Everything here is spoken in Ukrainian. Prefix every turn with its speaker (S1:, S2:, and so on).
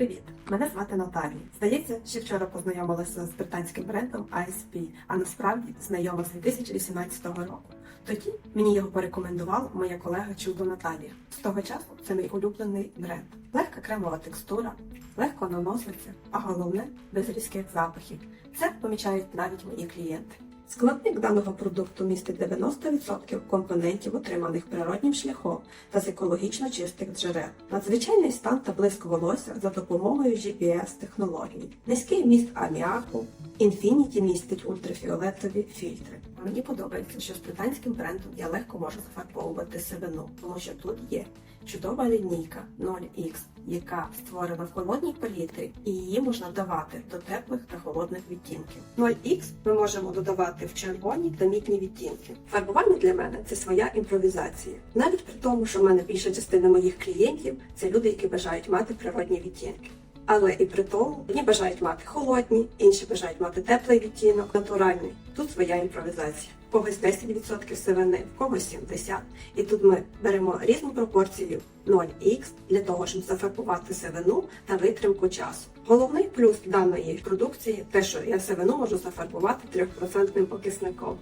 S1: привіт! Мене звати Наталія. Здається, ще вчора познайомилася з британським брендом ISP, а насправді знайома з 2018 року. Тоді мені його порекомендувала моя колега Чудо Наталія. З того часу це мій улюблений бренд. Легка кремова текстура, легко наноситься, а головне без різких запахів. Це помічають навіть мої клієнти. Складник даного продукту містить 90% компонентів, отриманих природнім шляхом та з екологічно чистих джерел. Надзвичайний стан та блиск волосся за допомогою GPS-технологій, Низький міст аміаку. Infinity містить ультрафіолетові фільтри. Мені подобається, що з британським брендом я легко можу зафарбовувати сивину, тому що тут є чудова лінійка 0X, яка створена в холодній палітрі, і її можна давати до теплих та холодних відтінків. 0X ми можемо додавати в червоні та мітні відтінки. Фарбування для мене це своя імпровізація. Навіть при тому, що в мене більша частина моїх клієнтів це люди, які бажають мати природні відтінки. Але і при тому одні бажають мати холодні, інші бажають мати теплий відтінок, натуральний. Тут своя імпровізація. В когось 10% сивини, в когось 70%. І тут ми беремо різну пропорцію 0х для того, щоб зафарбувати сивину та витримку часу. Головний плюс даної продукції те, що я сивину можу зафарбувати 3% окисником.